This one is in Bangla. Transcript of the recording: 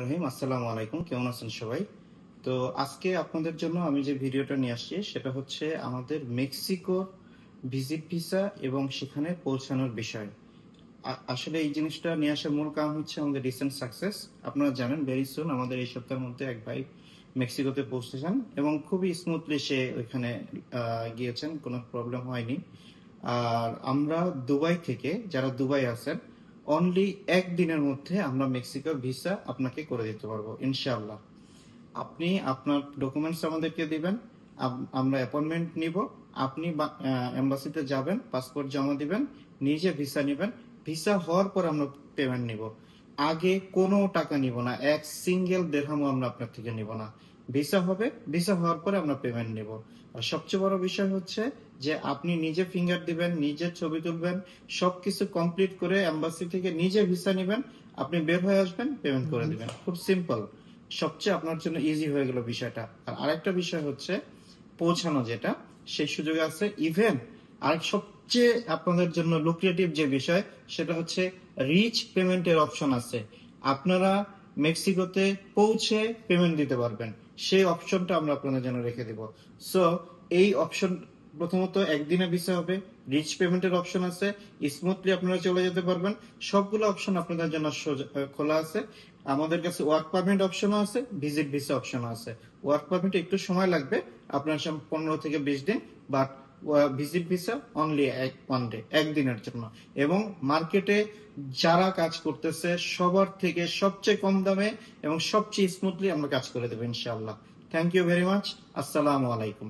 রহিম। আসসালামু আলাইকুম। কেমন আছেন সবাই? তো আজকে আপনাদের জন্য আমি যে ভিডিওটা নিয়ে আসছি, সেটা হচ্ছে আমাদের মেক্সিকো ভিজিট ভিসা এবং সেখানে পৌঁছানোর বিষয়। আসলে এই জিনিসটা নিয়ে আসার মূল কারণ হচ্ছে আমাদের রিসেন্ট সাকসেস। আপনারা জানেন, ভেরি সুন আমাদের এই সপ্তাহের মধ্যে এক ভাই মেক্সিকোতে পৌঁছেছেন এবং খুবই স্মুথলি সে ওইখানে গিয়েছেন, কোনো প্রবলেম হয়নি। আর আমরা দুবাই থেকে, যারা দুবাই আছেন অনলি একদিনের মধ্যে আমরা মেক্সিকোর ভিসা আপনাকে করে দিতে পারব, ইনশাআল্লাহ। আপনি আপনার ডকুমেন্টস আমাদেরকে দিবেন আমরা অ্যাপয়েন্টমেন্ট নিব, আপনি এম্বাসিতে যাবেন পাসপোর্ট জমা দিবেন, নিজে ভিসা নেবেন। ভিসা হওয়ার পর আমরা পেমেন্ট নিব। আগে কোনো টাকা নিব না, এক সিঙ্গেল দেড়হামও আমরা আপনার থেকে নিব না। ভিসা হবে। ভিসা হওয়ার পরে আমরা পেমেন্ট নিব। আর সবচেয়ে বড় বিষয় হচ্ছে যে আপনি নিজে ফিঙ্গার দিবেন নিজে ছবি তুলবেন সবকিছু কমপ্লিট করে এম্বাসি থেকে নিজে ভিসা নেবেন আপনি বের হয়ে আসবেন পেমেন্ট করে দিবেন। খুব সিম্পল সবচেয়ে আপনার জন্য ইজি হয়ে গেল বিষয়টা। আর আরেকটা বিষয় হচ্ছে পৌঁছানো যেটা সেই সুযোগ আছে ইভেন আর সবচেয়ে আপনাদের জন্য লুক্রিয়েটিভ যে বিষয় সেটা হচ্ছে রিচ পেমেন্টের অপশন আছে। আপনারা মেক্সিকোতে পৌঁছে পেমেন্ট দিতে পারবেন। সেই অপশনটা আমরা আপনাদের জন্য রেখে দিব। সো এই অপশন প্রথমত একদিনে ভিসা হবে রিচ পেমেন্টের অপশন আছে স্মুথলি আপনারা চলে যেতে পারবেন। সবগুলো অপশন আপনাদের জন্য খোলা আছে। আমাদের কাছে ওয়ার্ক পারমিট অপশনও আছে ভিজিট ভিসা অপশনও আছে। ওয়ার্ক পারমিট একটু সময় লাগবে, আপনার পনেরো থেকে বিশ দিন বাট ভিজিট ভিসা অনলি এক ওয়ান ডে একদিনের জন্য। এবং মার্কেটে যারা কাজ করতেছে, সবার থেকে সবচেয়ে কম দামে এবং সবচেয়ে স্মুথলি আমরা কাজ করে দেবো, ইনশাআল্লাহ। থ্যাংক ইউ ভেরি মাচ আসসালামু আলাইকুম।